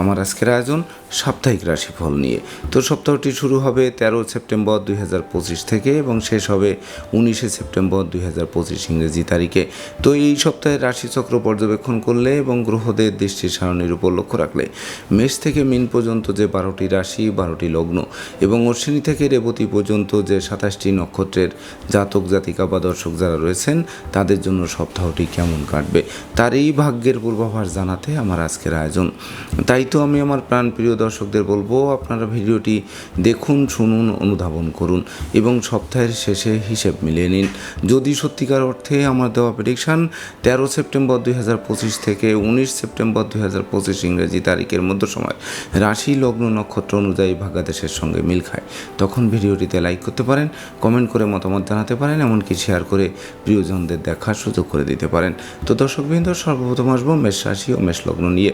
আমার আজকের আয়োজন সাপ্তাহিক রাশিফল নিয়ে। তো সপ্তাহটি শুরু হবে তেরো সেপ্টেম্বর দুই হাজার পঁচিশ থেকে এবং শেষ হবে উনিশে সেপ্টেম্বর দুই হাজার পঁচিশ ইংরেজি তারিখে। তো এই সপ্তাহে রাশিচক্র পর্যবেক্ষণ করলে এবং গ্রহদের দৃষ্টি সারণীর উপর লক্ষ্য রাখলে মেষ থেকে মিন পর্যন্ত যে বারোটি রাশি, বারোটি লগ্ন এবং অশ্বিনী থেকে রেবতী পর্যন্ত যে সাতাশটি নক্ষত্রের জাতক, জাতিকা বা দর্শক যারা রয়েছেন, তাদের জন্য সপ্তাহটি কেমন কাটবে, তার এই ভাগ্যের পূর্বাভাস জানাতে আমার আজকের আয়োজন। তাই তো আমি আমার প্রাণ প্রিয় দর্শকদের বলব, আপনারা ভিডিওটি দেখুন, শুনুন, অনুধাবন করুন এবং সপ্তাহের শেষে হিসেব মিলিয়ে নিন। যদি সত্যিকার অর্থে আমার দেওয়া প্রেডিকশান তেরো সেপ্টেম্বর দুই হাজার পঁচিশ থেকে উনিশ সেপ্টেম্বর দুই হাজার পঁচিশ ইংরেজি তারিখের মধ্যে সময় রাশি, লগ্ন, নক্ষত্র অনুযায়ী ভাগ্যাদেশের সঙ্গে মিল খায়। তখন ভিডিওটিতে লাইক করতে পারেন কমেন্ট করে মতামত জানাতে পারেন, এমনকি শেয়ার করে প্রিয়জনদের দেখার সুযোগ করে দিতে পারেন। তো দর্শকবৃন্দ, সর্বপ্রথম আসব মেষ রাশি ও মেষ লগ্ন নিয়ে।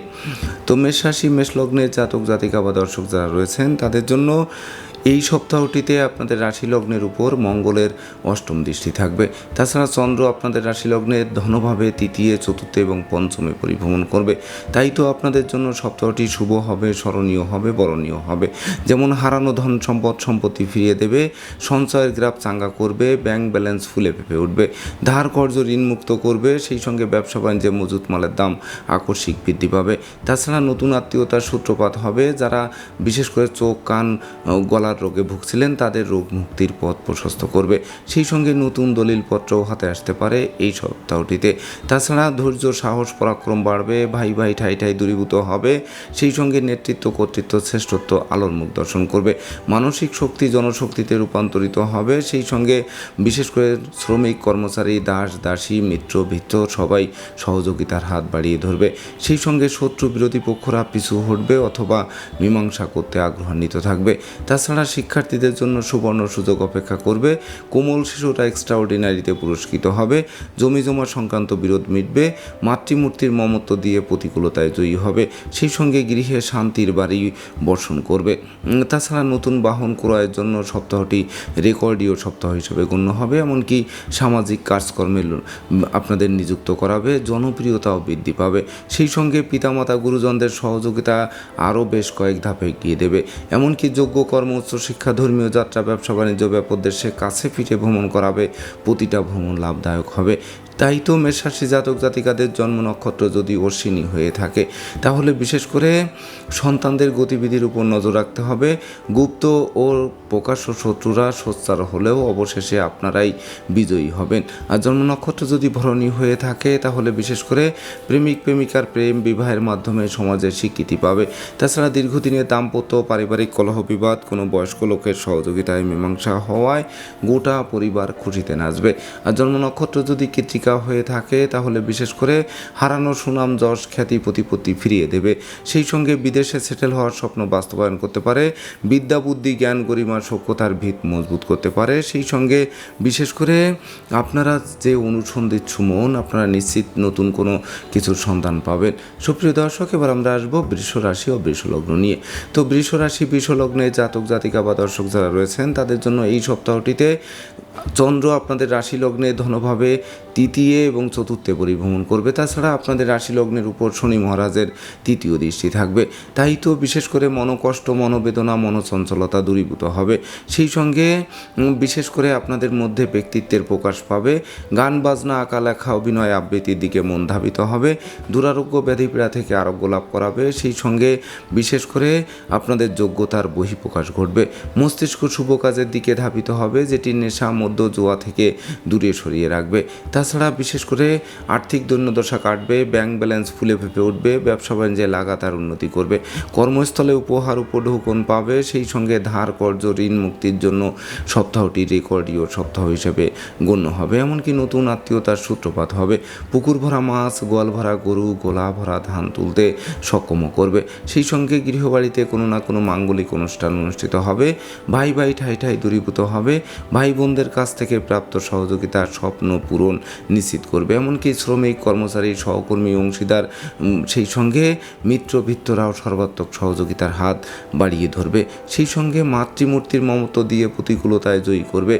তো মেষ রাশি মেষ লগ্নের জাতক জাতিকা বা দর্শক যারা রয়েছেন তাদের জন্য এই সপ্তাহটিতে আপনাদের রাশি লগ্নের উপর মঙ্গলের অষ্টম দৃষ্টি থাকবে। তাছাড়া চন্দ্র আপনাদের রাশি লগ্নের ধনভাবে তৃতীয়, চতুর্থ এবং পঞ্চমে পরিভ্রমণ করবে। তাই তো আপনাদের জন্য সপ্তাহটি শুভ হবে, স্মরণীয় হবে, বরণীয় হবে। যেমন হারানো ধন সম্পদ সম্পত্তি ফিরিয়ে দেবে, সঞ্চয়ের গ্রাফ চাঙ্গা করবে, ব্যাংক ব্যালেন্স ফুলে ফেপে উঠবে, ধার কর্য ঋণমুক্ত করবে, সেই সঙ্গে ব্যবসা বাণিজ্যে মজুত মালের দাম আকস্মিক বৃদ্ধি পাবে। তাছাড়া নতুন আত্মীয়তার সূত্রপাত হবে, যারা বিশেষ করে চোখ, কান গলার রোগে ভুগছিলেন, তাদের রোগ মুক্তির পথ প্রশস্ত করবে। সেই সঙ্গে নতুন দলিলপত্রও হাতে আসতে পারে এই সপ্তাহটিতে। তাছাড়া ধৈর্য, সাহস, পরাক্রম বাড়বে, ভাই ভাই ঠাই ঠাই দূরীভূত হবে। সেই সঙ্গে নেতৃত্ব, কর্তৃত্ব, শ্রেষ্ঠত্ব, আলোর মুখ দর্শন করবে। মানসিক শক্তি, জনশক্তিতে রূপান্তরিত হবে। সেই সঙ্গে বিশেষ করে শ্রমিক, কর্মচারী, দাস, দাসী, মিত্র ভিত্র সবাই সহযোগিতার হাত বাড়িয়ে ধরবে। সেই সঙ্গে শত্রু বিরোধী পক্ষরা পিছু হটবে অথবা মীমাংসা করতে আগ্রহান্বিত থাকবে। তাছাড়া শিক্ষার্থীদের জন্য সুবর্ণ সুযোগ অপেক্ষা করবে। কোমল শিশুরা এক্সট্রা অর্ডিনারিতে পুরস্কৃত হবে। জমি জমা সংক্রান্ত বিরোধ মিটবে। মাতৃমূর্তির মমত্ব দিয়ে প্রতিকূলতায় জয়ী হবে। সেই সঙ্গে গৃহে শান্তির বাড়ি বর্ষণ করবে। তাছাড়া নতুন বাহন ক্রয়ের জন্য সপ্তাহটি রেকর্ডীয় সপ্তাহ হিসেবে গণ্য হবে। এমনকি সামাজিক কাজকর্মে আপনাদের নিযুক্ত করাবে। জনপ্রিয়তাও বৃদ্ধি পাবে। সেই সঙ্গে পিতামাতা, গুরুজনদের সহযোগিতা আরও বেশ কয়েক ধাপে এগিয়ে দেবে। এমনকি যোগ্য কর্ম উচ্চশিক্ষা ধর্মীয় যাত্রা ব্যবসা বাণিজ্য ব্যাপদেশে কাছে ফিরে ভ্রমণ করাবে প্রতিটা ভ্রমণ লাভদায়ক হবে। তাই তো মেষরাশি জাতক জাতিকাদের জন্ম নক্ষত্র যদি অশ্বিনী হয়ে থাকে, তাহলে বিশেষ করে সন্তানদের গতিবিধির উপর নজর রাখতে হবে। গুপ্ত ও প্রকাশ্য শত্রুরা সোচ্চার হলেও অবশেষে আপনারাই বিজয়ী হবেন। আর জন্ম নক্ষত্র যদি ভরণী হয়ে থাকে, তাহলে বিশেষ করে প্রেমিক, প্রেমিকার প্রেম বিবাহের মাধ্যমে সমাজে স্বীকৃতি পাবে। তাছাড়া দীর্ঘদিনের দাম্পত্য পারিবারিক কলহ বিবাদ, কোনো বয়স্ক লোকের সহযোগিতায় মীমাংসা হওয়ায় গোটা পরিবার খুশিতে নাচবে। আর জন্ম নক্ষত্র যদি কৃতিকা হয়ে থাকে, তাহলে বিশেষ করে হারানো সুনাম যশ খ্যাতি প্রতিপত্তি ফিরিয়ে দেবে। সেই সঙ্গে বিদেশে সেটেল হওয়ার স্বপ্ন বাস্তবায়ন করতে পারে, বিদ্যা, বুদ্ধি, জ্ঞান, গরিমা, সভ্যতার ভিত মজবুত করতে পারে। সেই সঙ্গে বিশেষ করে আপনারা যে অনুসন্ধিৎসু মন আপনারা নিশ্চিত নতুন কোনো কিছুর সন্ধান পাবেন। সুপ্রিয় দর্শক, এবার আমরা আসব বৃষ রাশি ও বৃষলগ্ন নিয়ে। তো বৃষ রাশি বৃষ জাতক, জাতিকা বা দর্শক যারা রয়েছেন, তাদের জন্য এই সপ্তাহটিতে চন্দ্র আপনাদের রাশি লগ্নে ধনভাবে তৃতীয় এবং চতুর্থে পরিভ্রমণ করবে। তাছাড়া আপনাদের রাশি লগ্নের উপর শনি মহারাজের তৃতীয় দৃষ্টি থাকবে। তাই তো বিশেষ করে মনোকষ্ট, মনোবেদনা, মনোচঞ্চলতা দূরীভূত হবে। সেই সঙ্গে বিশেষ করে আপনাদের মধ্যে ব্যক্তিত্বের প্রকাশ পাবে। গান, বাজনা, আঁকা, লেখা, অভিনয়, আবৃত্তির দিকে মন ধাবিত হবে। দুরারোগ্য ব্যাধিপীড়া থেকে আরোগ্য লাভ করাবে। সেই সঙ্গে, বিশেষ করে আপনাদের যোগ্যতার বহিঃপ্রকাশ ঘটবে। মস্তিষ্ক শুভ কাজের দিকে ধাবিত হবে, যেটি নেশা মধ্য জোয়া থেকে দূরে সরিয়ে রাখবে। তাছাড়া বিশেষ করে আর্থিক দৈন্যদশা কাটবে ব্যাংক ব্যালেন্স ফুলে ফেপে উঠবে, ব্যবসা বাণিজ্যে লাগাতার উন্নতি করবে। কর্মস্থলে উপহার উপঢৌকন পাবে, সেই সঙ্গে ধার কর্য ঋণ মুক্তির জন্য সপ্তাহটি রেকর্ডীয় সপ্তাহ হিসেবে গণ্য হবে। এমনকি নতুন আত্মীয়তার সূত্রপাত হবে। পুকুর ভরা মাছ, গোয়াল ভরা গরু, গোলা ভরা ধান তুলতে সক্ষম করবে। সেই সঙ্গে গৃহবাড়িতে কোনো না কোনো মাঙ্গলিক অনুষ্ঠান অনুষ্ঠিত হবে। ভাই ভাই ঠাই ঠাই দূরীভূত হবে। ভাই বোনদের কাছ থেকে প্রাপ্ত সহযোগিতা স্বপ্ন পূরণ নিশ্চিত করবে। এমনকি শ্রমিক, কর্মচারী, সহকর্মী, অংশীদার সেই সঙ্গে মিত্র ভিত্তরাও সর্বাত্মক সহযোগিতার হাত বাড়িয়ে ধরবে। সেই সঙ্গে মাতৃমূর্তির মমত্ব দিয়ে প্রতিকূলতায় জয়ী করবে।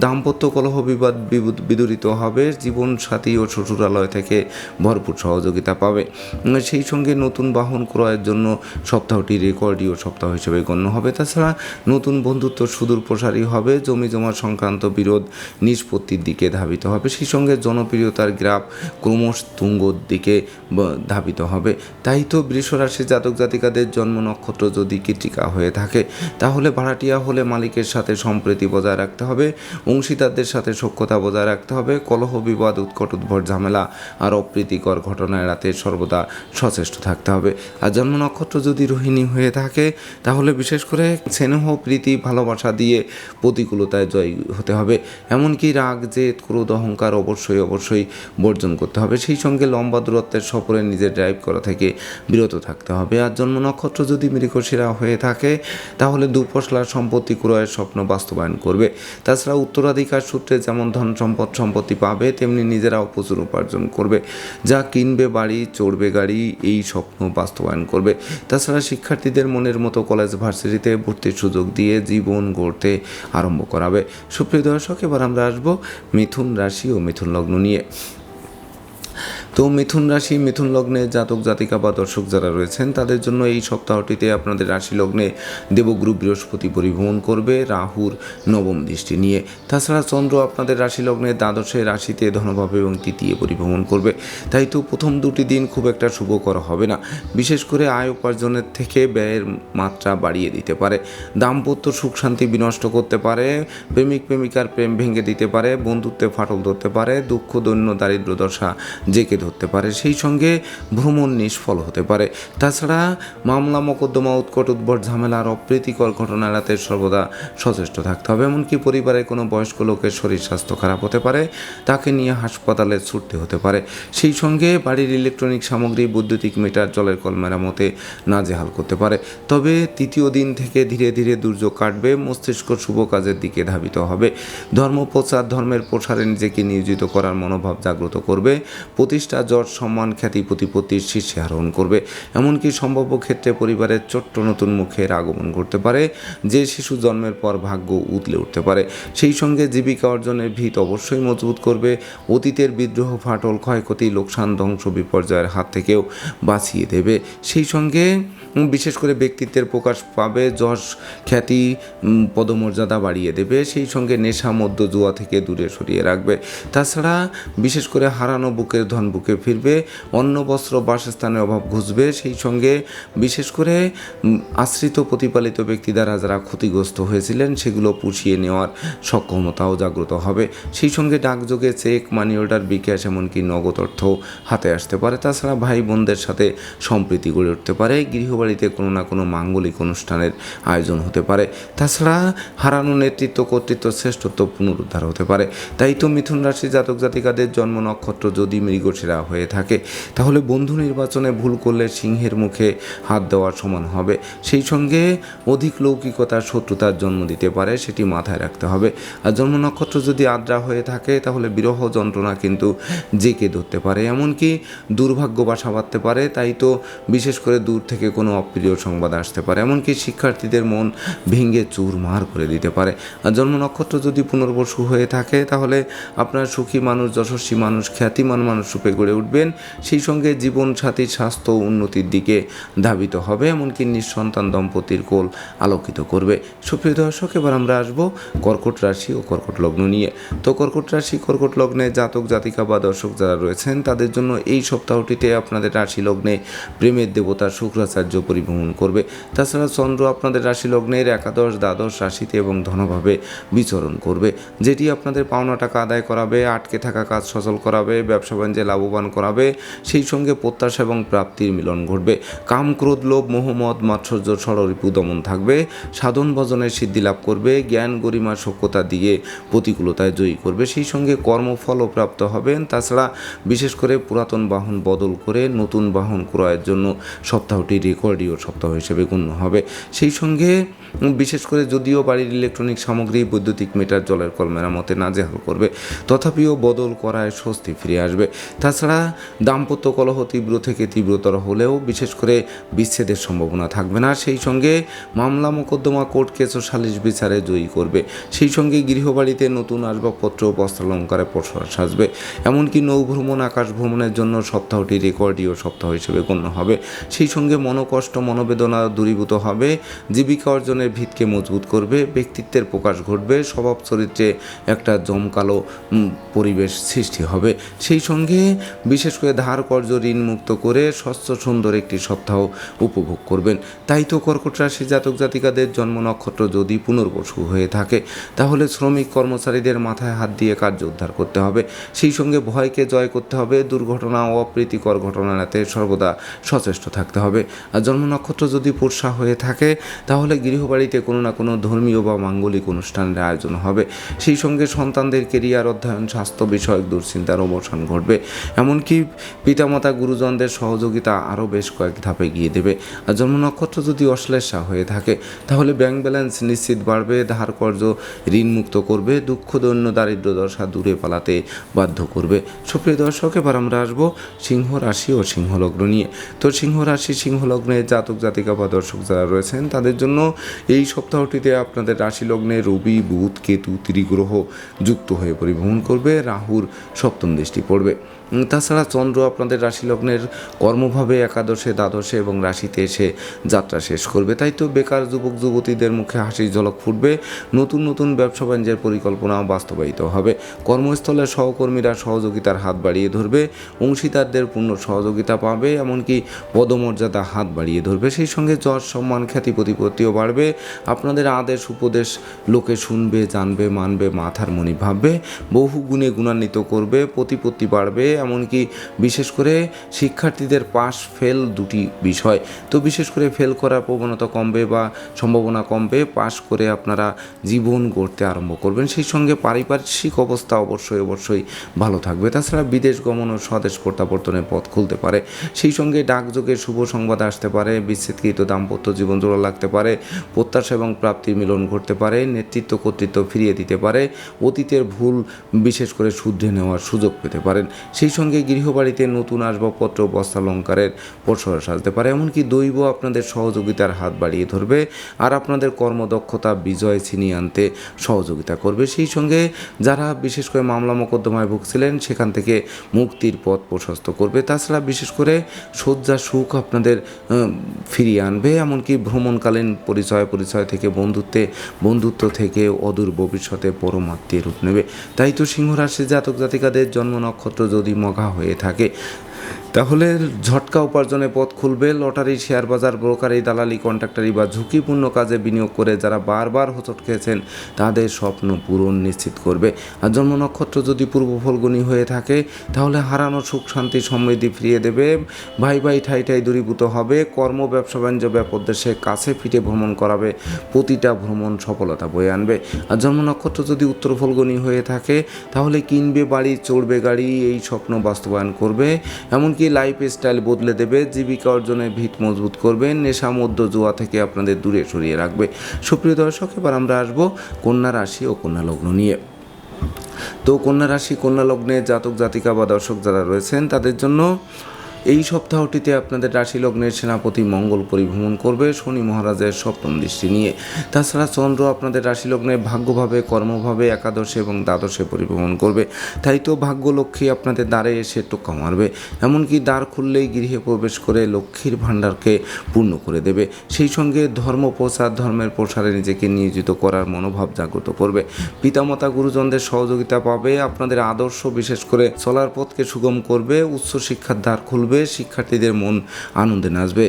দাম্পত্য কলহ বিবাদ বিবুদ- বিদরিত হবে। জীবন সাথী ও শ্বশুরালয় থেকে ভরপুর সহযোগিতা পাবে। সেই সঙ্গে নতুন বাহন ক্রয়ের জন্য সপ্তাহটি রেকর্ডীয় সপ্তাহ হিসেবে গণ্য হবে। তাছাড়া নতুন বন্ধুত্ব সুদূর প্রসারী হবে। জমি জমা সংক্রান্ত বিরোধ নিষ্পত্তির দিকে ধাবিত হবে। সেই সঙ্গে জনপ্রিয়তার গ্রাফ ক্রমশ তুঙ্গর দিকে ধাবিত হবে। তাই তো বৃষরাশি জাতক জাতিকাদের জন্ম নক্ষত্র যদি কৃতিকা হয়ে থাকে, তাহলে ভাড়াটিয়া হলে মালিকের সাথে সম্প্রীতি বজায় রাখতে হবে, অংশীদারদের সাথে সখ্যতা বজায় রাখতে হবে, কলহ, বিবাদ, উৎকট, উদ্ভট, ঝামেলা আর অপ্রীতিকর ঘটনা এড়াতে সর্বদা সচেষ্ট থাকতে হবে। আর জন্ম নক্ষত্র যদি রোহিণী হয়ে থাকে, তাহলে বিশেষ করে স্নেহ, প্রীতি, ভালোবাসা দিয়ে প্রতিকূলতায় জয় হতে হবে। এমনকি রাগ, জেদ, ক্রোধ, অহংকার অবশ্যই অবশ্যই বর্জন করতে হবে। সেই সঙ্গে লম্বা দূরত্বের সফরে নিজের ড্রাইভ করা থেকে বিরত থাকতে হবে। আর জন্ম নক্ষত্র যদি মৃগশিরা হয়ে থাকে, তাহলে দুপশলার সম্পত্তি ক্রয়ের স্বপ্ন বাস্তবায়ন করবে। তাছাড়া উত্তরাধিকার সূত্রে যেমন ধন সম্পদ সম্পত্তি পাবে, তেমনি নিজেরাও প্রচুর উপার্জন করবে। যা কিনবে বাড়ি, চড়বে গাড়ি, এই স্বপ্ন বাস্তবায়ন করবে। তাছাড়া শিক্ষার্থীদের মনের মতো কলেজ ভার্সিটিতে ভর্তির সুযোগ দিয়ে জীবন গড়তে আরম্ভ করাবে। সুপ্রিয় দর্শক, এবার আমরা আসব মিথুন রাশি ও মিথুন লগ্ন নিয়ে তো মিথুন রাশি, মিথুন লগ্নে জাতক, জাতিকা বা দর্শক যারা রয়েছেন, তাদের জন্য এই সপ্তাহটিতে আপনাদের রাশি লগ্নে দেবগুরু বৃহস্পতি পরিভ্রমণ করবে, রাহুর নবম দৃষ্টি নিয়ে। তাছাড়া চন্দ্র আপনাদের রাশি লগ্নে দ্বাদশে রাশিতে ধনভাব এবং তৃতীয় পরিভ্রমণ করবে। তাই তো প্রথম দুটি দিন খুব একটা শুভকর হবে না। বিশেষ করে আয় উপার্জনের থেকে ব্যয়ের মাত্রা বাড়িয়ে দিতে পারে। দাম্পত্য সুখ শান্তি বিনষ্ট করতে পারে, প্রেমিক, প্রেমিকার প্রেম ভেঙে দিতে পারে, বন্ধুত্বে ফাটল ধরতে পারে, দুঃখ, দৈন্য, দারিদ্র দশা জেকে ধরতে পারে, সেই সঙ্গে ভ্রমণ নিষ্ফল হতে পারে। তাছাড়া মামলা মোকদ্দমা, উৎকট উদ্ভট ঝামেলা আর অপ্রীতিকর ঘটনা এড়াতে সর্বদা সচেষ্ট থাকতে হবে, এমনকি পরিবারের কোনো বয়স্ক লোকের শরীর স্বাস্থ্য খারাপ হতে পারে, তাকে নিয়ে হাসপাতালে ছুটতে হতে পারে। সেই সঙ্গে বাড়ির ইলেকট্রনিক সামগ্রী, বৈদ্যুতিক মিটার, জলের কল মেরামতে নাজেহাল করতে পারে। তবে তৃতীয় দিন থেকে ধীরে ধীরে দুর্যোগ কাটবে, মস্তিষ্ক শুভ কাজের দিকে ধাবিত হবে। ধর্ম প্রচার ধর্মের প্রসারে নিজেকে নিয়োজিত করার মনোভাব জাগ্রত করবে। প্রতিষ্ঠা যশ সম্মান খ্যাতি প্রতিপত্তির শীর্ষে আরোহণ করবে। এমনকি সম্ভাব্য ক্ষেত্রে পরিবারের ছোট্ট নতুন মুখের আগমন করতে পারে, যে শিশু জন্মের পর ভাগ্য উতলে উঠতে পারে। সেই সঙ্গে জীবিকা অর্জনের ভিত অবশ্যই মজবুত করবে। অতীতের বিদ্রোহ ফাটল ক্ষয়ক্ষতি লোকসান ধ্বংস বিপর্যয়ের হাত থেকেও বাঁচিয়ে দেবে। সেই সঙ্গে বিশেষ করে ব্যক্তিত্বের প্রকাশ পাবে, যশ খ্যাতি পদমর্যাদা বাড়িয়ে দেবে। সেই সঙ্গে নেশা মধ্য জুয়া থেকে দূরে সরিয়ে রাখবে। তাছাড়া বিশেষ করে হারানো বুকের ধন বুকে ফিরবে অন্ন বস্ত্র বাসস্থানের অভাব ঘুষবে, সেই সঙ্গে বিশেষ করে আশ্রিত প্রতিপালিত ব্যক্তি দ্বারা যারা ক্ষতিগ্রস্ত হয়েছিলেন, সেগুলো পুষিয়ে নেওয়ার সক্ষমতাও জাগ্রত হবে। সেই সঙ্গে ডাকযোগে চেক, মানি অর্ডার, বিকাশ, এমনকি নগদ অর্থ হাতে আসতে পারে। তাছাড়া ভাই বোনদের সাথে সম্প্রীতি গড়ে উঠতে পারে। গৃহবাড়িতে কোনো না কোনো মাঙ্গলিক অনুষ্ঠানের আয়োজন হতে পারে। তাছাড়া হারানো নেতৃত্ব, কর্তৃত্ব, শ্রেষ্ঠত্ব পুনরুদ্ধার হতে পারে। তাই তো মিথুন রাশি জাতক জাতিকাদের জন্ম নক্ষত্র যদি মৃগশিরা হয়ে থাকে। তাহলে বন্ধু নির্বাচনে ভুল করলে সিংহের মুখে হাত দেওয়ার সমান হবে। সেই সঙ্গে অধিক লৌকিকতার শত্রুতার জন্ম দিতে পারে, সেটি মাথায় রাখতে হবে। আর জন্ম নক্ষত্র যদি আদ্রা হয়ে থাকে, তাহলে বিরহ যন্ত্রণা কিন্তু জেকে ধরতে পারে। এমনকি দুর্ভাগ্য বাসা বাঁধতে পারে, তাই তো বিশেষ করে দূর থেকে কোনো অপ্রিয় সংবাদ আসতে পারে। এমনকি শিক্ষার্থীদের মন ভেঙে চুরমার করে দিতে পারে। আর জন্ম নক্ষত্র যদি পুনর্বসু হয়ে থাকে, তাহলে আপনার সুখী মানুষ, যশস্বী মানুষ, খ্যাতিমান মানুষ রূপে গড়ে উঠবেন, সেই সঙ্গে জীবন সাথীর স্বাস্থ্য উন্নতির দিকে ধাবিত হবে, এমনকি নিঃসন্তান দম্পতির কোল আলোকিত করবে। সুপ্রিয় দর্শক, এবার আমরা আসব কর্কট রাশি ও কর্কট লগ্ন নিয়ে। তো কর্কট রাশি, কর্কট লগ্নে জাতক, জাতিকা বা দর্শক যারা রয়েছেন, তাদের জন্য এই সপ্তাহটিতে আপনাদের রাশি লগ্নে প্রেমের দেবতা শুক্রাচার্য পরিভ্রমণ করবে। তাছাড়া চন্দ্র আপনাদের রাশি লগ্নের একাদশ, দ্বাদশ রাশিতে এবং ধনভাবে বিচরণ করবে, যেটি আপনাদের পাওনা টাকা আদায় করাবে, আটকে থাকা কাজ সচল করাবে, ব্যবসা বাণিজ্যে লাভ লাভবান করাবে, সেই সঙ্গে প্রত্যাশা এবং প্রাপ্তির মিলন ঘটবে। কাম, ক্রোধ, লোভ মোহাম্মদ মাৎসর্য ষড়রিপু দমন থাকবে। সাধন ভজনের সিদ্ধি লাভ করবে। জ্ঞান, গরিমা সক্ষতা দিয়ে প্রতিকূলতায় জয়ী করবে। সেই সঙ্গে কর্মফলও প্রাপ্ত হবেন। তাছাড়া বিশেষ করে পুরাতন বাহন বদল করে নতুন বাহন ক্রয়ের জন্য সপ্তাহটি রেকর্ডীয় সপ্তাহ হিসেবে গণ্য হবে। সেই সঙ্গে বিশেষ করে যদিও বাড়ির ইলেকট্রনিক সামগ্রী, বৈদ্যুতিক মিটার জলের কল মেরামতে নাজেহাল করবে। তথাপিও বদল করায় স্বস্তি ফিরে আসবে। তাছাড়া দাম্পত্য কলহ তীব্র থেকে তীব্রতর হলেও বিশেষ করে বিচ্ছেদের সম্ভাবনা থাকবে না। সেই সঙ্গে মামলা মোকদ্দমা কোর্ট কেস ও সালিশ বিচারে জয়ী করবে। সেই সঙ্গে গৃহবাড়িতে নতুন আসবাবপত্র বস্ত্রালঙ্কারে পসরা সাজবে। এমনকি নৌভ্রমণ আকাশ ভ্রমণের জন্য সপ্তাহটি রেকর্ডীয় সপ্তাহ হিসেবে গণ্য হবে। সেই সঙ্গে মনোকষ্ট, মনোবেদনা দূরীভূত হবে। জীবিকা অর্জনের ভিতকে মজবুত করবে। ব্যক্তিত্বের প্রকাশ ঘটবে। স্বভাব চরিত্রে একটা জমকালো পরিবেশ সৃষ্টি হবে। সেই সঙ্গে বিশেষ করে ধার কর্য ঋণ মুক্ত করে স্বচ্ছ সুন্দর একটি সপ্তাহ উপভোগ করবেন। তাই তো কর্কট রাশি জাতক জাতিকাদের জন্ম নক্ষত্র যদি পুনর্বসু হয়ে থাকে, তাহলে শ্রমিক কর্মচারীদের মাথায় হাত দিয়ে কার্য উদ্ধার করতে হবে। সেই সঙ্গে ভয়কে জয় করতে হবে, দুর্ঘটনা ও অপ্রীতিকর ঘটনা সর্বদা সচেষ্ট থাকতে হবে। আর জন্ম নক্ষত্র যদি পোষা হয়ে থাকে, তাহলে গৃহবাড়িতে কোনো না কোনো ধর্মীয় বা মাঙ্গলিক অনুষ্ঠানের আয়োজন হবে। সেই সঙ্গে সন্তানদের কেরিয়ার, অধ্যয়ন, স্বাস্থ্য বিষয়ক দুশ্চিন্তার অবসান ঘটবে। এমনকি পিতামাতা গুরুজনদের সহযোগিতা আরও বেশ কয়েক ধাপে গিয়ে দেবে। আর জন্ম নক্ষত্র যদি অশ্লেষা হয়ে থাকে, তাহলে ব্যাংক ব্যালেন্স নিশ্চিত বাড়বে, ধার কর্য ঋণ মুক্ত করবে, দুঃখ, দৈন্য, দারিদ্র দশা দূরে পালাতে বাধ্য করবে। সুপ্রিয় দর্শক, এবার আমরা আসব সিংহ রাশি ও সিংহলগ্ন নিয়ে। তো সিংহ রাশি সিংহ লগ্নে জাতক, জাতিকা বা দর্শক যারা রয়েছেন, তাদের জন্য এই সপ্তাহটিতে আপনাদের রাশি লগ্নে রবি, বুধ, কেতু, ত্রিগ্রহ যুক্ত হয়ে পরিভ্রমণ করবে। রাহুর সপ্তম দৃষ্টি পড়বে। তাছাড়া চন্দ্র আপনাদের রাশি লগ্নের কর্মভাবে একাদশে, দ্বাদশে এবং রাশিতে এসে যাত্রা শেষ করবে। তাই তো বেকার যুবক, যুবতীদের মুখে হাসির ঝলক ফুটবে। নতুন নতুন ব্যবসা বাণিজ্যের পরিকল্পনা বাস্তবায়িত হবে। কর্মস্থলে সহকর্মীরা সহযোগিতার হাত বাড়িয়ে ধরবে। অংশীদারদের পূর্ণ সহযোগিতা পাবে, এমনকি পদমর্যাদা হাত বাড়িয়ে ধরবে। সেই সঙ্গে যশ, সম্মান, খ্যাতি, প্রতিপত্তিও বাড়বে। আপনাদের আদেশ, উপদেশ লোকে শুনবে, জানবে, মানবে, মাথার মনি ভাববে। বহু গুণে গুণান্বিত করবে, প্রতিপত্তি বাড়বে। এমনকি বিশেষ করে শিক্ষার্থীদের পাস ফেল দুটি বিষয়। তো বিশেষ করে ফেল করার প্রবণতা কমবে বা সম্ভাবনা কমবে, পাশ করে আপনারা জীবন গড়তে আরম্ভ করবেন। সেই সঙ্গে পারিপার্শ্বিক অবস্থা অবশ্যই অবশ্যই ভালো থাকবে। তাছাড়া বিদেশ গমন ও স্বদেশ প্রত্যাবর্তনের পথ খুলতে পারে। সেই সঙ্গে ডাকযোগের শুভ সংবাদ আসতে পারে, বিচ্ছেদকৃত দাম্পত্য জীবন জোড়া লাগতে পারে, প্রত্যাশা এবং প্রাপ্তির মিলন ঘটতে পারে, নেতৃত্ব কর্তৃত্ব ফিরিয়ে দিতে পারে, অতীতের ভুল বিশেষ করে শুদ্ধে নেওয়ার সুযোগ পেতে পারেন। সেই সঙ্গে গৃহবাড়িতে নতুন আসবাবপত্র বস্ত্রালঙ্কারের পসরা সাজতে পারে। এমনকি দৈব আপনাদের সহযোগিতার হাত বাড়িয়ে ধরবে আর আপনাদের কর্মদক্ষতা বিজয় ছিনিয়ে আনতে সহযোগিতা করবে। সেই সঙ্গে যারা বিশেষ করে মামলা মোকদ্দমায় ভুগছিলেন, সেখান থেকে মুক্তির পথ প্রশস্ত করবে। তাছাড়া বিশেষ করে শয্যা সুখ আপনাদের ফিরিয়ে আনবে। এমনকি ভ্রমণকালীন পরিচয় পরিচয় থেকে বন্ধুত্বে, বন্ধুত্ব থেকে অদূর ভবিষ্যতে পরমাত্মীয় রূপ নেবে। তাই তো সিংহ রাশি জাতক জাতিকাদের জন্ম নক্ষত্র যদি মঘা হয়ে থাকে। তাহলে ঝটকা উপার্জনের পথ খুলবে লটারি শেয়ার বাজার ব্রোকারি দালালি, কন্ট্রাক্টারি বা ঝুঁকিপূর্ণ কাজে বিনিয়োগ করে যারা বারবার হোঁচট খেয়েছেন, তাদের স্বপ্ন পূরণ নিশ্চিত করবে। আর জন্ম নক্ষত্র যদি পূর্ব ফলগুনি হয়ে থাকে, তাহলে হারানো সুখ, শান্তি, সমৃদ্ধি ফিরিয়ে দেবে। ভাই ভাই ঠাই ঠাই দূরীভূত হবে। কর্ম, ব্যবসা, বাণিজ্য ব্যাপদেশে কাছে ফিটে ভ্রমণ করাবে। প্রতিটা ভ্রমণ সফলতা বয়ে আনবে। আর জন্ম নক্ষত্র যদি উত্তর ফলগুনি হয়ে থাকে, তাহলে কিনবে বাড়ি, চড়বে গাড়ি, এই স্বপ্ন বাস্তবায়ন করবে। এমনকি লাইফ স্টাইল বদলে দেবে, জীবিকা অর্জনের ভিত মজবুত করবে, নেশা মধ্য জুয়া থেকে আপনাদের দূরে সরিয়ে রাখবে। সুপ্রিয় দর্শক, এবার আমরা আসব কন্যা রাশি ও কন্যা লগ্ন নিয়ে। তো কন্যা রাশি, কন্যা লগ্নে জাতক জাতিকা বা দর্শক যারা রয়েছেন, তাদের জন্য এই সপ্তাহটিতে আপনাদের রাশি লগ্নের সেনাপতি মঙ্গল পরিভ্রমণ করবে শনি মহারাজের সপ্তম দৃষ্টি নিয়ে। তাছাড়া চন্দ্র আপনাদের রাশি লগ্নে ভাগ্যভাবে, কর্মভাবে, একাদশে এবং দ্বাদশে পরিভ্রমণ করবে। তাই তো ভাগ্য লক্ষ্মী আপনাদের দ্বারে এসে টোকা মারবে। এমনকি দ্বার খুললেই গৃহে প্রবেশ করে লক্ষ্মীর ভাণ্ডারকে পূর্ণ করে দেবে। সেই সঙ্গে ধর্ম প্রচার ধর্মের প্রসারে নিজেকে নিয়োজিত করার মনোভাব জাগ্রত করবে। পিতামাতা গুরুজনদের সহযোগিতা পাবে, আপনাদের আদর্শ বিশেষ করে চলার পথকে সুগম করবে উচ্চ শিক্ষার দ্বার খুলবে খুলবে শিক্ষার্থীদের মন আনন্দে নাচবে।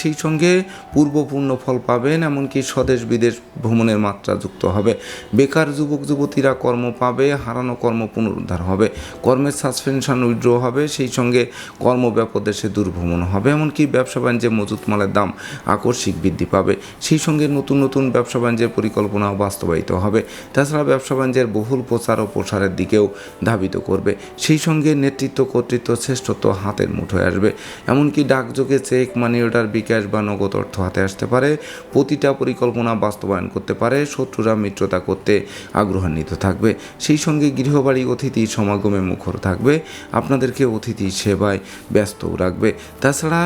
সেই সঙ্গে পূর্বপূর্ণ ফল পাবেন, এমনকি স্বদেশ বিদেশ ভ্রমণের মাত্রা যুক্ত হবে। বেকার যুবক যুবতীরা কর্ম পাবে, হারানো কর্ম পুনরুদ্ধার হবে। কর্মের সাসপেনশন উইড্র হবে, সেই সঙ্গে কর্ম ব্যাপদেশে দুর্ভ্রমণ হবে। এমনকি ব্যবসা বাণিজ্যে মজুত মালের দাম আকস্মিক বৃদ্ধি পাবে। সেই সঙ্গে নতুন নতুন ব্যবসা বাণিজ্যের পরিকল্পনাও বাস্তবায়িত হবে। তাছাড়া ব্যবসা বাণিজ্যের বহুল প্রচার ও প্রসারের দিকেও ধাবিত করবে। সেই সঙ্গে নেতৃত্ব কর্তৃত্ব শ্রেষ্ঠত্ব হাতের মুঠোয় আসবে। এমনকি ডাকযোগে চেক মানি অর্ডার, বিকাশ বা নগদ অর্থ হাতে আসতে পারে। প্রতিটা পরিকল্পনা বাস্তবায়ন করতে পারে। শত্রুরা মিত্রতা করতে আগ্রহান্বিত থাকবে। সেই সঙ্গে গৃহবাড়ি অতিথি সমাগমে মুখর থাকবে। আপনাদেরকে অতিথি সেবায় ব্যস্তও রাখবে। তাছাড়া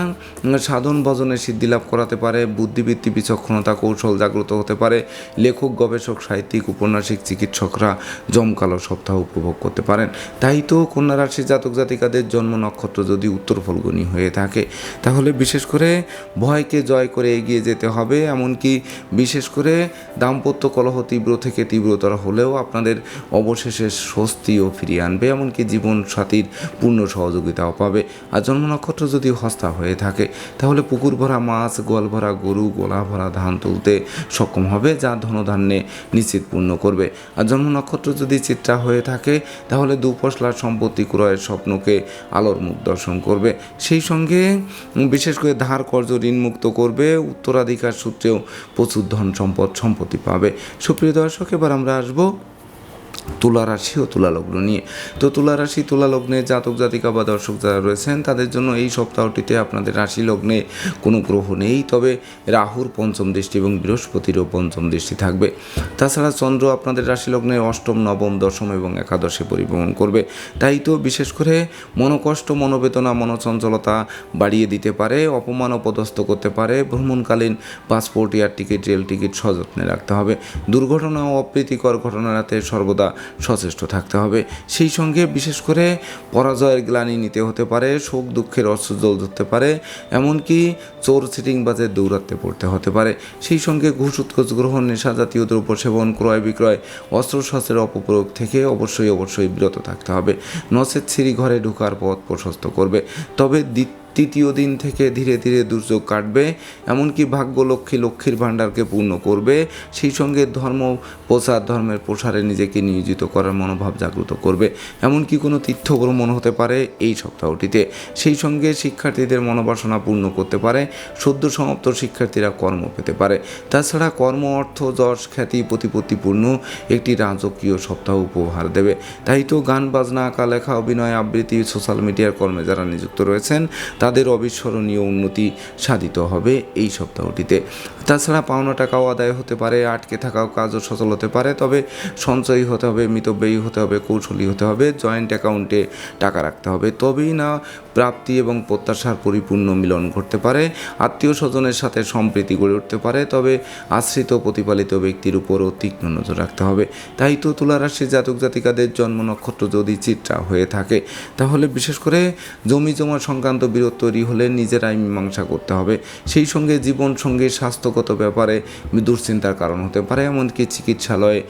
সাধন ভজনে সিদ্ধি লাভ করাতে পারে। বুদ্ধিবৃত্তি, বিচক্ষণতা, কৌশল জাগ্রত হতে পারে। লেখক, গবেষক, সাহিত্যিক, উপন্যাসিক, চিকিৎসকরা জমকালো সপ্তাহ উপভোগ করতে পারেন। তাই তো কন্যা রাশি জাতক জাতিকাদের জন্ম নক্ষত্র যদি উত্তর ফলগুনি হয়ে থাকে। তাহলে বিশেষ করে ভয়কে জয় করে এগিয়ে যেতে হবে, এমনকি বিশেষ করে দাম্পত্য কলহ তীব্র থেকে তীব্রতর হলেও আপনাদের অবশেষে স্বস্তিও ফিরিয়ে আনবে, এমনকি জীবন সাথীর পূর্ণ সহযোগিতাও পাবে। আর জন্ম নক্ষত্র যদি হস্তা হয়ে থাকে, তাহলে পুকুর ভরা মাছ, গোয়াল ভরা গরু, গোলা ভরা ধান তুলতে সক্ষম হবে, যা ধনধান্যে নিশ্চিত পূর্ণ করবে। আর জন্ম নক্ষত্র যদি চিত্রা হয়ে থাকে, তাহলে দুপশলার সম্পত্তি ক্রয়ের স্বপ্নকে আলোর মুখ দর্শন করবে। সেই সঙ্গে বিশেষ করে ধার কর্য ঋণমুক্ত করবে। উত্তরাধিকার সূত্রেও প্রচুর ধন সম্পদ সম্পত্তি পাবে। সুপ্রিয় দর্শক, এবার আমরা আসব তুলা রাশি ও তুলা লগ্ন নিয়ে। তো তুলা রাশি তুলা লগ্নে জাতক জাতিকা বা দর্শক যারা রয়েছেন, তাদের জন্য এই সপ্তাহটিতে আপনাদের রাশি লগ্নে কোনো গ্রহ নেই। তবে রাহুর পঞ্চম দৃষ্টি এবং বৃহস্পতিরও পঞ্চম দৃষ্টি থাকবে। তাছাড়া চন্দ্র আপনাদের রাশি লগ্নে অষ্টম, নবম, দশম এবং একাদশে পরিভ্রমণ করবে। তাই তো বিশেষ করে মনোকষ্ট, মনোবেদনা, মনোচঞ্চলতা বাড়িয়ে দিতে পারে, অপমান অপদস্থ করতে পারে। ভ্রমণকালীন passport, air ticket, rail ticket সযত্নে রাখতে হবে। দুর্ঘটনা ও অপ্রীতিকর ঘটনা এড়াতে সর্বদা সচেষ্ট থাকতে হবে। সেই সঙ্গে বিশেষ করে পরাজয়ের গ্লানি নিতে হতে পারে, শোক দুঃখের অস্ত্রজল ধরতে পারে, এমনকি চোর সিটিং সিটিংবাজের দৌরাত্মে পড়তে হতে পারে। সেই সঙ্গে ঘুষ উৎকোচ গ্রহণ, নেশা জাতীয় দ্রব্য সেবন, ক্রয় বিক্রয়, অস্ত্রশস্ত্রের অপপ্রয়োগ থেকে অবশ্যই অবশ্যই বিরত থাকতে হবে। নসের ছিঁড়ি ঘরে ঢোকার পথ প্রশস্ত করবে। তবে দ্বিতীয় তৃতীয় দিন থেকে ধীরে ধীরে দুর্যোগ কাটবে, এমনকি ভাগ্য লক্ষ্মী লক্ষ্মীর ভাণ্ডারকে পূর্ণ করবে। সেই সঙ্গে ধর্ম প্রচার ধর্মের প্রসারে নিজেকে নিয়োজিত করার মনোভাব জাগ্রত করবে। এমনকি কোনো তীর্থ ভ্রমণ হতে পারে এই সপ্তাহটিতে। সেই সঙ্গে শিক্ষার্থীদের মনোবাসনা পূর্ণ করতে পারে, সদ্য সমাপ্ত শিক্ষার্থীরা কর্ম পেতে পারে। তাছাড়া কর্ম, অর্থ, যশ, খ্যাতি, প্রতিপত্তিপূর্ণ একটি রাজকীয় সপ্তাহ উপহার দেবে। তাই তো গান, বাজনা, আঁকা, লেখা, অভিনয়, আবৃত্তি সোশ্যাল মিডিয়ার কর্মে যারা নিযুক্ত রয়েছেন তাদের অবিস্মরণীয় উন্নতি সাধিত হবে এই সপ্তাহটিতে। তাছাড়া পাওনা টাকাও আদায় হতে পারে, আটকে থাকাও কাজও সচল হতে পারে, তবে সঞ্চয়ী হতে হবে, মিতব্যয়ী হতে হবে, কৌশলী হতে হবে, জয়েন্ট অ্যাকাউন্টে টাকা রাখতে হবে। তবেই না প্রাপ্তি এবং প্রত্যাশার পরিপূর্ণ মিলন ঘটতে পারে, আত্মীয় স্বজনের সাথে সম্প্রীতি গড়ে উঠতে পারে, তবে আশ্রিত প্রতিপালিত ব্যক্তির উপরও তীক্ষ্ণ নজর রাখতে হবে। তাই তো তুলা রাশির জাতক জাতিকাদের জন্ম নক্ষত্র যদি চিত্রা হয়ে থাকে, তাহলে বিশেষ করে জমি জমা সংক্রান্ত বিরোধ তৈরি হলে নিজেরাই মীমাংসা করতে হবে। সেই সঙ্গে জীবন সঙ্গে স্বাস্থ্যগত ব্যাপারে দুশ্চিন্তার কারণ হতে পারে, এমনকি চিকিৎসালয়ে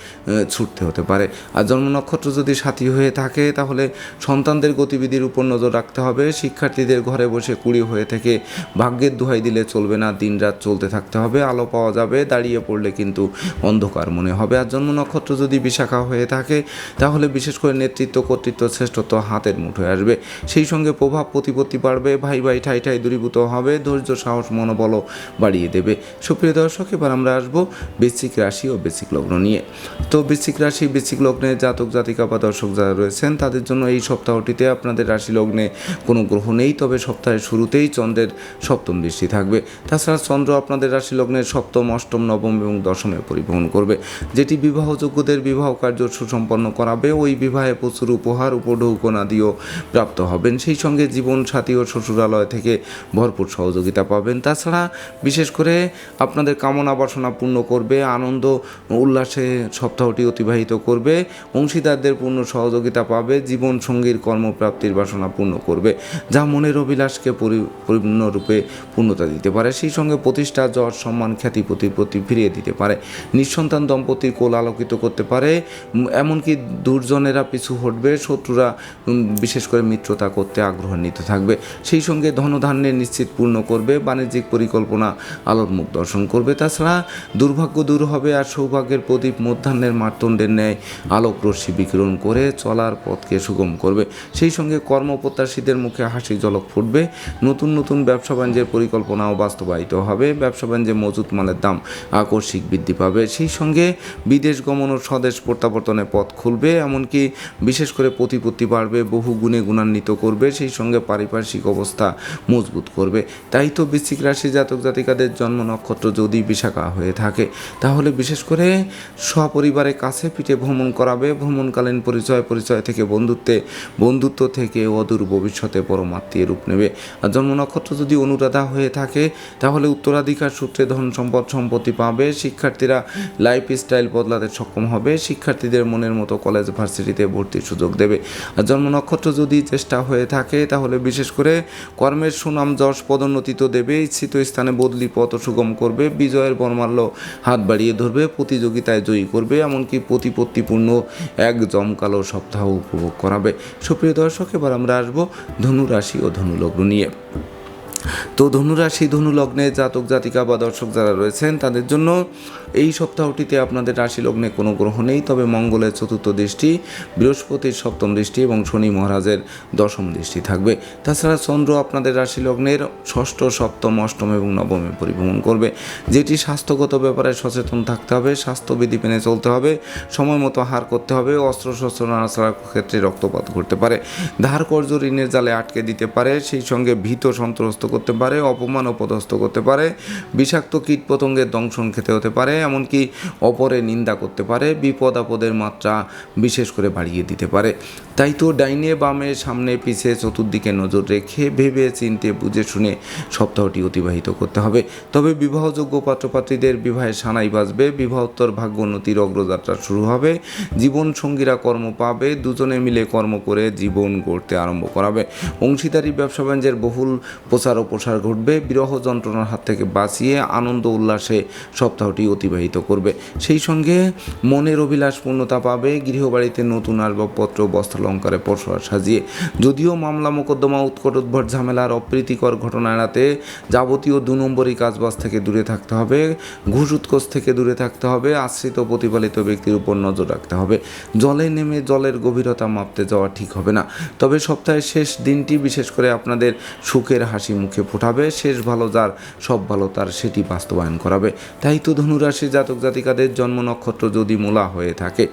ছুটতে হতে পারে। আর জন্ম নক্ষত্র যদি সাথী হয়ে থাকে, তাহলে সন্তানদের গতিবিধির উপর নজর রাখতে হবে। শিক্ষার্থীদের ঘরে বসে কুড়ি হয়ে থেকে ভাগ্যের দোহাই দিলে চলবে না, দিনরাত চলতে থাকতে হবে, আলো পাওয়া যাবে, দাঁড়িয়ে পড়লে কিন্তু অন্ধকার মনে হবে। আর জন্ম নক্ষত্র যদি বিশাখা হয়ে থাকে, তাহলে বিশেষ করে নেতৃত্ব কর্তৃত্ব শ্রেষ্ঠত্ব হাতের মুঠোয় আসবে। সেই সঙ্গে প্রভাব প্রতিপত্তি বাড়বে, ভাই ভাই ভাই ঠাই ঠাই দূরীভূত হবে, ধৈর্য, সাহস মনোবল বাড়িয়ে দেবে। সুপ্রিয় দর্শক, এবার আমরা আসব বেসিক রাশি ও বেসিক লগ্ন নিয়ে। তো বেসিক রাশি বেসিক লগ্নে জাতক, জাতিকা বা দর্শক যারা রয়েছেন, তাদের জন্য এই সপ্তাহটিতে আপনাদের রাশি লগ্নে কোনো গ্রহ নেই, তবে সপ্তাহের শুরুতেই চন্দ্রের সপ্তম দৃষ্টি থাকবে। তাছাড়া চন্দ্র আপনাদের রাশি লগ্নের সপ্তম, অষ্টম, নবম এবং দশমে পরিবহন করবে। যেটি বিবাহযোগ্যদের বিবাহ কার্য সুসম্পন্ন করাবে, ওই বিবাহে প্রচুর উপহার, উপঢৌকনা দিয়েও প্রাপ্ত হবেন। সেই সঙ্গে জীবন সাথী ও শ্বশুরালয় থেকে ভরপুর সহযোগিতা পাবেন। তাছাড়া বিশেষ করে আপনাদের কামনা বাসনা পূর্ণ করবে, আনন্দ উল্লাসে সপ্তাহটি অতিবাহিত করবে, অংশীদারদের পূর্ণ সহযোগিতা পাবে জীবন সঙ্গীর কর্মপ্রাপ্তির বাসনা পূর্ণ করবে, যা মনের অভিলাষকে পরি- পরিপূর্ণরূপে পূর্ণতা দিতে পারে। সেই সঙ্গে প্রতিষ্ঠা, যশ, সম্মান খ্যাতি প্রতিপত্তি ফিরিয়ে দিতে পারে। নিঃসন্তান দম্পতির কোল আলোকিত করতে পারে। এমনকি দুর্জনেরা পিছু হটবে, শত্রুরা বিশেষ করে মিত্রতা করতে আগ্রহান্বিত থাকবে। সেই সঙ্গে সঙ্গে ধনধান্যের নিশ্চিত পূর্ণ করবে, বাণিজ্যিক পরিকল্পনা আলোর মুখ দর্শন করবে। তাছাড়া দুর্ভাগ্য দূর হবে আর সৌভাগ্যের প্রদীপ মধ্যাহ্নের মার্তণ্ডের ন্যায় আলোক রশ্মি বিকিরণ করে চলার পথকে সুগম করবে। সেই সঙ্গে কর্মপ্রত্যাশীদের মুখে হাসি জলক ফুটবে। নতুন নতুন ব্যবসা বাণিজ্যের পরিকল্পনাও বাস্তবায়িত হবে। ব্যবসা বাণিজ্যে মজুত মালের দাম আকস্মিক বৃদ্ধি পাবে। সেই সঙ্গে বিদেশ গমন ও স্বদেশ প্রত্যাবর্তনের পথ খুলবে। এমনকি বিশেষ করে প্রতিপত্তি বাড়বে, বহু গুণে গুণান্বিত করবে। সেই সঙ্গে পারিপার্শ্বিক অবস্থা মজবুত করবে। তাই তো বৃশ্চিক রাশি জাতক জাতিকাদের জন্ম নক্ষত্র যদি বিশাখা হয়ে থাকে, তাহলে বিশেষ করে সপরিবারের কাছে পিঠে ভ্রমণ করাবে। ভ্রমণকালীন পরিচয় পরিচয় থেকে বন্ধুত্বে, বন্ধুত্ব থেকে অদূর ভবিষ্যতে পরমাত্মীয় রূপ নেবে। আর জন্ম নক্ষত্র যদি অনুরাধা হয়ে থাকে, তাহলে উত্তরাধিকার সূত্রে ধন সম্পদ সম্পত্তি পাবে। শিক্ষার্থীরা লাইফ স্টাইল বদলাতে সক্ষম হবে। শিক্ষার্থীদের মনের মতো কলেজ ভার্সিটিতে ভর্তির সুযোগ দেবে। আর জন্ম নক্ষত্র যদি চেষ্টা হয়ে থাকে, তাহলে বিশেষ করে কর্মের সুনাম যশ পদোন্নতি তো দেবে, ইচ্ছিত স্থানে বদলি পথ সুগম করবে, বিজয়ের বর্মাল্য হাত বাড়িয়ে ধরবে, প্রতিযোগিতায় জয়ী করবে, এমনকি প্রতিপত্তিপূর্ণ এক জমকালো সপ্তাহ উপভোগ করাবে। সুপ্রিয় দর্শক, এবার আমরা আসব ধনুরাশি ও ধনুলগ্ন নিয়ে। তো ধনুরাশি ধনু লগ্নে জাতক, জাতিকা বা দর্শক যারা রয়েছেন, তাদের জন্য এই সপ্তাহটিতে আপনাদের রাশি লগ্নে কোনো গ্রহ নেই, তবে মঙ্গলের চতুর্থ দৃষ্টি, বৃহস্পতির সপ্তম দৃষ্টি এবং শনি মহারাজের দশম দৃষ্টি থাকবে। তাছাড়া চন্দ্র আপনাদের রাশি লগ্নের ষষ্ঠ, সপ্তম, অষ্টম এবং নবমে পরিভ্রমণ করবে, যেটি স্বাস্থ্যগত ব্যাপারে সচেতন থাকতে হবে, স্বাস্থ্যবিধি মেনে চলতে হবে, সময় মতো হার করতে হবে অস্ত্র শস্ত্র নাড়াচাড়ার ক্ষেত্রে রক্তপাত ঘটতে পারে। ধার কর্য ঋণের জালে আটকে দিতে পারে, সেই সঙ্গে ভীত সন্ত্রস্ত করতে পারে, অপমান ও পদস্থ করতে পারে, বিষাক্ত কীট পতঙ্গের দংশন খেতে হতে পারে, এমনকি অপরে নিন্দা করতে পারে, বিপদ আপদের মাত্রা বিশেষ করে বাড়িয়ে দিতে পারে। তাই তো ডাইনে বামে সামনে পিছে চতুর্দিকে নজর রেখে ভেবে চিনতে বুঝে শুনে সপ্তাহটি অতিবাহিত করতে হবে। তবে বিবাহযোগ্য পাত্রপাত্রীদের বিবাহে সানাই বাজবে। বিবাহোত্তর ভাগ্য উন্নতির অগ্রযাত্রা শুরু হবে। জীবন সঙ্গীরা কর্ম পাবে। দুজনে মিলে কর্ম করে জীবন গড়তে আরম্ভ করাবে। অংশীদারি, ব্যবসা বাণিজ্যের বহুল প্রচার ও প্রসার ঘটবে। বিরহ যন্ত্রণার হাত থেকে বাঁচিয়ে আনন্দ উল্লাসে সপ্তাহটি অতিবাহিত করবে। সেই সঙ্গে মনের অভিলাষ পূর্ণতা পাবে। গৃহবাড়িতে নতুন আসবাবপত্র বস্ত্রালঙ্কারে পরশোয়া সাজিয়ে, যদিও মামলা মোকদ্দমা, উৎকট উদ্ভট ঝামেলার অপ্রীতিকর ঘটনা এড়াতে যাবতীয় দু নম্বরই কাজবাজ থেকে দূরে থাকতে হবে। ঘুষ উৎকোষ থেকে দূরে থাকতে হবে। আশ্রিত প্রতিপালিত ব্যক্তির উপর নজর রাখতে হবে। জলে নেমে জলের গভীরতা মাপতে যাওয়া ঠিক হবে না। তবে সপ্তাহের শেষ দিনটি বিশেষ করে আপনাদের সুখের হাসি মুখে ফোটাবে। শেষ ভালো যার, সব ভালো তার সেটি বাস্তবায়ন করাবে। তাই তো ধনুরাশি জাতক জাতিকাদের জন্ম নক্ষত্র যদি মূলা হয়ে থাকে,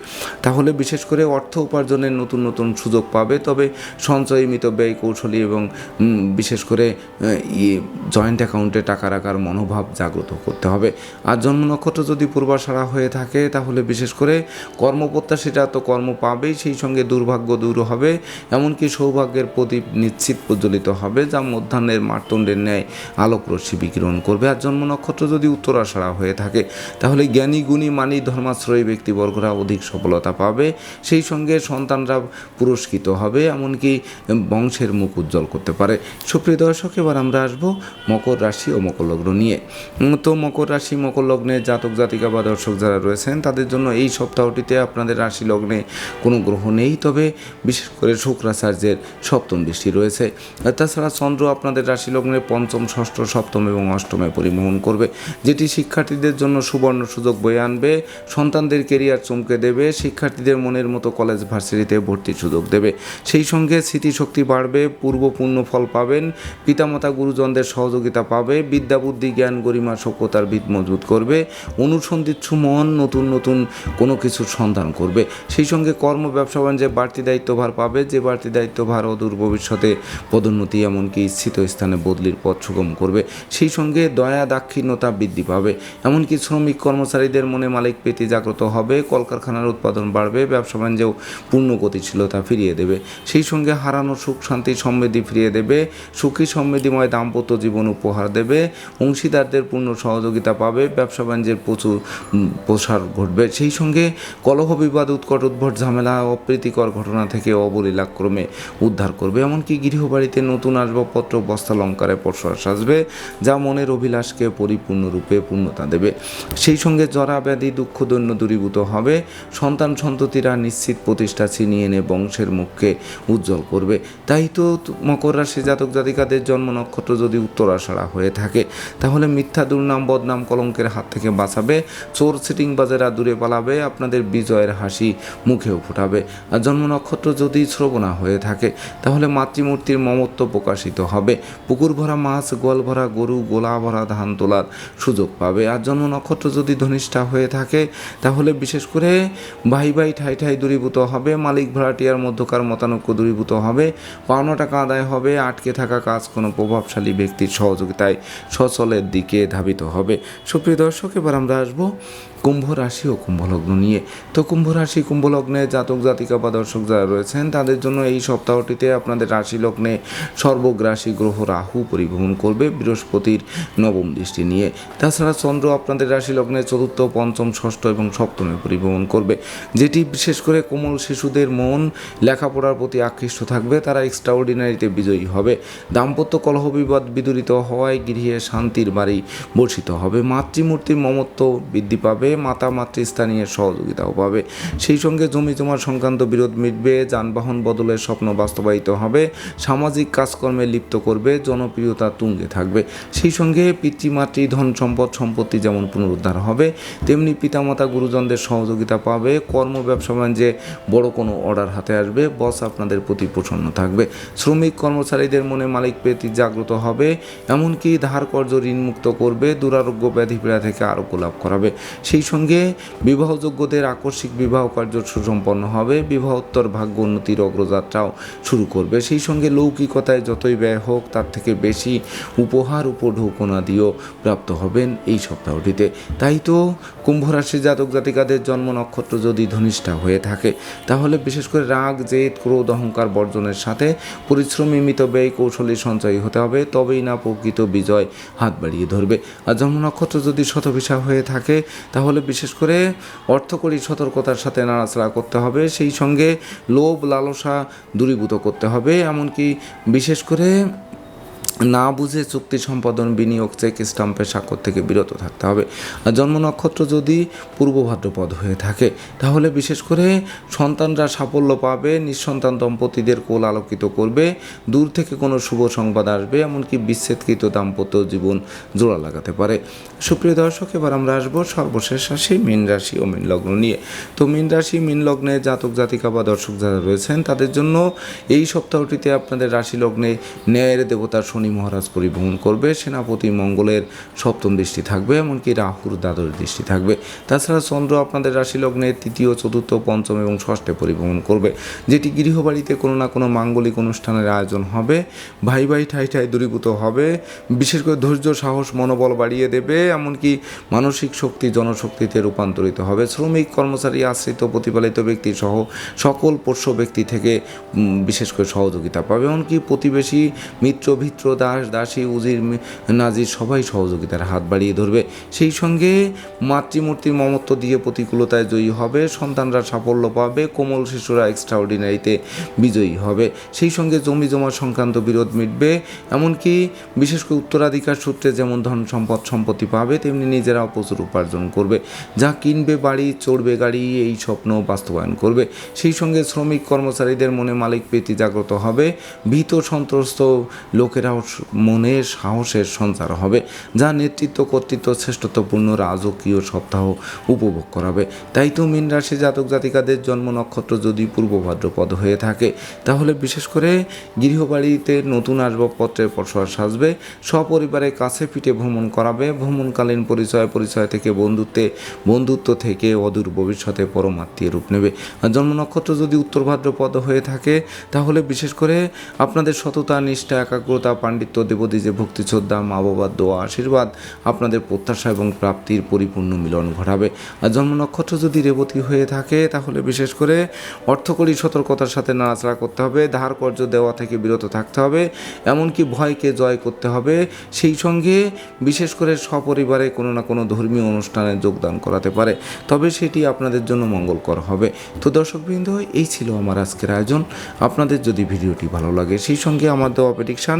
তাহলে বিশেষ করে অর্থ উপার্জনের নতুন নতুন সুযোগ পাবে। তবে সঞ্চয় মিত ব্যয় কৌশলী এবং বিশেষ করে জয়েন্ট অ্যাকাউন্টে টাকা রাখার মনোভাব জাগ্রত করতে হবে। আর জন্ম নক্ষত্র যদি পূর্বাশারা হয়ে থাকে, তাহলে বিশেষ করে কর্মপ্রত্যাশীরা তো কর্ম পাবেই, সেই সঙ্গে দুর্ভাগ্য দূর হবে। এমনকি সৌভাগ্যের প্রদীপ নিশ্চিত প্রজ্বলিত হবে, যা মধ্যাহ্নের মার্তণ্ডের ন্যায় আলোক রশ্মি বিকিরণ করবে। আর জন্ম নক্ষত্র যদি উত্তরাশারা হয়ে থাকে, তাহলে জ্ঞানী, গুণী, মানি, ধর্মাশ্রয়ী ব্যক্তিবর্গরা অধিক সফলতা পাবে। সেই সঙ্গে সন্তানরা পুরস্কৃত হবে, এমনকি বংশের মুখ উজ্জ্বল করতে পারে। সুপ্রিয় দর্শক, এবার আমরা আসব মকর রাশি ও মকর লগ্ন নিয়ে। তো মকর রাশি, মকর লগ্নে জাতক, জাতিকা বা দর্শক যারা রয়েছেন, তাদের জন্য এই সপ্তাহটিতে আপনাদের রাশি লগ্নে কোনো গ্রহ নেই, তবে বিশেষ করে শুক্রাচার্যের সপ্তম দৃষ্টি রয়েছে। তাছাড়া চন্দ্র আপনাদের রাশি লগ্নে পঞ্চম, ষষ্ঠ, সপ্তম এবং অষ্টমে পরিবহন করবে, যেটি শিক্ষার্থীদের জন্য সুবর্ণ সুযোগ বয়ে আনবে, সন্তানদের কেরিয়ার চমকে দেবে, শিক্ষার্থীদের মনের মতো কলেজ ভার্সিটিতে ভর্তির সুযোগ দেবে। সেই সঙ্গে স্মৃতিশক্তি বাড়বে পূর্বপূর্ণ ফল পাবেন, পিতামাতা গুরুজনদের সহযোগিতা পাবে, বিদ্যা, বুদ্ধি, জ্ঞান, গরিমা, সভ্যতার ভিত মজবুত করবে, অনুসন্ধিৎসু মন নতুন নতুন কোনো কিছুর সন্ধান করবে। সেই সঙ্গে কর্ম, ব্যবসা, বাণিজ্যে বাড়তি দায়িত্বভার পাবে, যে বাড়তি দায়িত্বভার অদূর ভবিষ্যতে পদোন্নতি এমনকি ইচ্ছিত স্থানে বদলির পথ সুগম করবে। সেই সঙ্গে দয়া, দাক্ষিণ্যতা বৃদ্ধি পাবে। এমনকি শ্রমিক, কর্মচারীদের মনে মালিক প্রীতি জাগ্রত হবে, কলকারখানার উৎপাদন বাড়বে, ব্যবসা, বাণিজ্যেও পূর্ণ গতিশীলতা ফিরিয়ে দেবে। সেই সঙ্গে হারানো সুখ, শান্তি সমৃদ্ধি ফিরিয়ে দেবে। সুখী সমৃদ্ধিময় দাম্পত্য জীবন উপহার দেবে। অংশীদারদের পূর্ণ সহযোগিতা পাবে। ব্যবসা বাণিজ্যের প্রচুর প্রসার ঘটবে। সেই সঙ্গে কলহ বিবাদ, উৎকট উদ্ভট ঝামেলা, অপ্রীতিকর ঘটনা থেকে অবলীলাক্রমে উদ্ধার করবে। এমনকি গৃহবাড়িতে নতুন আসবাবপত্র বস্তালঙ্কারে প্রশ্বাস সাজবে, যা মনের অভিলাষকে পরিপূর্ণরূপে পূর্ণতা দেবে। সেই সঙ্গে জরা ব্যাধি দুঃখ দৈন্য দূরীভূত হবে। সন্তান সন্ততিরা নিশ্চিত প্রতিষ্ঠা ছিনিয়ে এনে বংশের মুখকে উজ্জ্বল করবে। তাই তো মকর রাশি জাতক জাতিকাদের জন্ম নক্ষত্র যদি উত্তরাষাঢ়া হয়ে থাকে, তাহলে মিথ্যা দুর্নাম, বদনাম কলঙ্কের হাত থেকে বাঁচাবে, চোর সিটিং বাজারা দূরে পালাবে, আপনাদের বিজয়ের হাসি মুখেও ফোটাবে। আর জন্ম নক্ষত্র যদি শ্রবণা হয়ে থাকে, তাহলে মাতৃমূর্তির মমত্ব প্রকাশিত হবে। পুকুর ভরা মাছ, গোয়াল ভরা গরু, গোলা ভরা ধান তোলার সুযোগ পাবে। আর জন্ম নক্ষত্র যদি ধনিষ্ঠা হয়ে থাকে, তাহলে বিশেষ করে ভাই ভাই ঠাই ঠাই দূরীভূত হবে, মালিক ভাড়াটিয়ার মধ্যকার মতানৈক্য দূরীভূত হবে। পাওনা টাকা আদায় হবে। আটকে থাকা কাজ কোনো প্রভাবশালী ব্যক্তির সহযোগিতায় সচলের দিকে ধাবিত হবে। সুপ্রিয় দর্শক, এবার আমরা আসব কুম্ভ রাশি ও কুম্ভলগ্ন নিয়ে। তো কুম্ভ রাশি, কুম্ভ লগ্নে জাতক, জাতিকা বা দর্শক যারা রয়েছেন, তাদের জন্য এই সপ্তাহটিতে আপনাদের রাশি লগ্নে সর্বগ্রাসী গ্রহ রাহু পরিভ্রমণ করবে বৃহস্পতির নবম দৃষ্টি নিয়ে। তাছাড়া চন্দ্র আপনাদের রাশি লগ্নে চতুর্থ, পঞ্চম, ষষ্ঠ এবং সপ্তমে পরিভ্রমণ করবে, যেটি বিশেষ করে কোমল শিশুদের মন, লেখাপড়ার প্রতি আকৃষ্ট থাকবে, তারা এক্সট্রাঅর্ডিনারিতে বিজয়ী হবে। দাম্পত্য কলহ বিবাদ বিদূরিত হওয়ায় গৃহে শান্তির বাড়ি বর্ষিত হবে। মাতৃমূর্তির মমত্ব বৃদ্ধি পাবে মাতা মাতৃস্থানীয় সহযোগিতাও পাবে। সেই সঙ্গে জমি জমার সংক্রান্ত বিরোধ মিটবে, যানবাহন বদলের স্বপ্ন বাস্তবায়িত হবে, সামাজিক কাজকর্মে লিপ্ত করবে, জনপ্রিয়তা তুঙ্গে থাকবে। সেই সঙ্গে পিতৃমাতৃ ধন সম্পদ, সম্পত্তি যেমন পুনরুদ্ধার হবে, তেমনি পিতামাতা, গুরুজনদের সহযোগিতা পাবে, কর্ম, ব্যবসা, বাণিজ্যে বড় কোনো অর্ডার হাতে আসবে, বস আপনাদের প্রতি প্রসন্ন থাকবে। শ্রমিক, কর্মচারীদের মনে মালিক প্রীতি জাগ্রত হবে, এমনকি ধার কর্য ঋণমুক্ত করবে, দুরারোগ্য ব্যাধি পীড়া থেকে আরোগ্য লাভ করাবে। সেই সঙ্গে বিবাহযোগ্যদের আকস্মিক বিবাহ কার্য সুসম্পন্ন হবে, বিবাহোত্তর ভাগ্য উন্নতির অগ্রযাত্রাও শুরু করবে। সেই সঙ্গে লৌকিকতায় যতই ব্যয় হোক, তার থেকে বেশি উপহার উপঢৌকনা দিয়েও প্রাপ্ত হবেন এই সপ্তাহটিতে। তাই তো কুম্ভ রাশি জাতক জাতিকাদের জন্ম নক্ষত্র যদি ধনিষ্ঠা হয়ে থাকে, তাহলে বিশেষ করে রাগ, জেদ, ক্রোধ, অহংকার বর্জনের সাথে পরিশ্রমী মিত ব্যয় কৌশলী সঞ্চয়ী হতে হবে, তবেই না প্রকৃত বিজয় হাত বাড়িয়ে ধরবে। আর জন্ম নক্ষত্র যদি শতভিসা হয়ে থাকে, তাহলে বিশেষ করে অর্থকরী সতর্কতার সাথে নাড়াচাড়া করতে হবে, সেই সঙ্গে লোভ, লালসা দূরীভূত করতে হবে। এমনকি বিশেষ করে না বুঝে চুক্তি সম্পাদন, বিনিয়োগ চেক, স্টাম্পের স্বাক্ষর থেকে বিরত থাকতে হবে। জন্ম নক্ষত্র যদি পূর্ব ভাদ্রপদ হয়ে থাকে, তাহলে বিশেষ করে সন্তানরা সাফল্য পাবে, নিঃসন্তান দম্পতিদের কোল আলোকিত করবে, দূর থেকে কোনো শুভ সংবাদ আসবে, এমনকি বিচ্ছেদকৃত দাম্পত্য জীবন জোড়া লাগাতে পারে। সুপ্রিয় দর্শক, এবার আমরা আসব সর্বশেষ রাশি, মীন রাশি ও মীন লগ্ন নিয়ে। তো মীন রাশি, মীন লগ্নে জাতক, জাতিকা বা দর্শক যারা রয়েছেন, তাদের জন্য এই সপ্তাহটিতে আপনাদের রাশি লগ্নে ন্যায়ের দেবতা শনি মহারাজ পরিভ্রমণ করবে, সেনাপতি মঙ্গলের সপ্তম দৃষ্টি থাকবে, এমনকি রাহুর দ্বাদশ দৃষ্টি থাকবে। তাছাড়া চন্দ্র আপনাদের রাশি লগ্নে তৃতীয়, চতুর্থ, পঞ্চম এবং ষষ্ঠে পরিভ্রমণ করবে, যেটি গৃহবাড়িতে কোনো না কোনো মাঙ্গলিক অনুষ্ঠানের আয়োজন হবে, ভাই ভাই ঠাই ঠাই দূরীভূত হবে, বিশেষ করে ধৈর্য, সাহস, মনোবল বাড়িয়ে দেবে, এমনকি মানসিক শক্তি, জনশক্তিতে রূপান্তরিত হবে। শ্রমিক, কর্মচারী, আশ্রিত, প্রতিপালিত ব্যক্তি সহ সকল পোষ্য ব্যক্তি থেকে বিশেষ করে সহযোগিতা পাবে, এমনকি প্রতিবেশী, মিত্র, ভিত্র দাস, দাসী, উজির নাজির সবাই সহযোগিতার হাত বাড়িয়ে ধরবে। সেই সঙ্গে মাতৃমূর্তির মমত্ব দিয়ে প্রতিকূলতায় জয়ী হবে, সন্তানরা সাফল্য পাবে, কোমল শিশুরা এক্সট্রাঅর্ডিনারিতে বিজয়ী হবে। সেই সঙ্গে জমি জমা সংক্রান্ত বিরোধ মিটবে, এমনকি বিশেষ করে উত্তরাধিকার সূত্রে যেমন ধন সম্পদ সম্পত্তি পাবে, তেমনি নিজেরাও প্রচুর উপার্জন করবে। যা কিনবে, বাড়ি, চড়বে, গাড়ি, এই স্বপ্ন বাস্তবায়ন করবে। সেই সঙ্গে শ্রমিক কর্মচারীদের মনে মালিক প্রীতি জাগ্রত হবে। ভীত সন্ত্রস্ত লোকেরাও স- মনে সাহসের সঞ্চার হবে, যা নেতৃত্ব কর্তৃত্ব শ্রেষ্ঠত্বপূর্ণ রাজকীয় সপ্তাহ উপভোগ করাবে। তাই তো মীন রাশি জাতক জাতিকাদের জন্ম নক্ষত্র যদি পূর্ব ভাদ্রপদ হয়ে থাকে, তাহলে বিশেষ করে গৃহবাড়িতে নতুন আসবাবপত্রের পসরা সাজবে, সপরিবারে কাছে পিঠে ভ্রমণ করাবে, ভ্রমণকালীন পরিচয় পরিচয় থেকে বন্ধুত্বে, বন্ধুত্ব থেকে অদূর ভবিষ্যতে পরমাত্মীয় রূপ নেবে। আর জন্ম নক্ষত্র যদি উত্তর ভাদ্রপদ হয়ে থাকে, তাহলে বিশেষ করে আপনাদের সততা, নিষ্ঠা, একাগ্রতা পাণ্ডিত্য দেবদীজে ভক্তি, শ্রদ্ধা, মা বাবার দোয়া, আশীর্বাদ, আপনাদের প্রত্যাশা এবং প্রাপ্তির পরিপূর্ণ মিলন ঘটাবে। আর জন্ম নক্ষত্র যদি রেবতী হয়ে থাকে, তাহলে বিশেষ করে অর্থকরী সতর্কতার সাথে নাড়াচাড়া করতে হবে, ধার কর্য দেওয়া থেকে বিরত থাকতে হবে, এমনকি ভয়কে জয় করতে হবে। সেই সঙ্গে বিশেষ করে সপরিবারে কোনো না কোনো ধর্মীয় অনুষ্ঠানে যোগদান করাতে পারে, তবে সেটি আপনাদের জন্য মঙ্গলকর হবে। তো দর্শকবৃন্দ, এই ছিল আমার আজকের আয়োজন। আপনাদের যদি ভিডিওটি ভালো লাগে, সেই সঙ্গে আমার দেওয়া প্রেডিকশান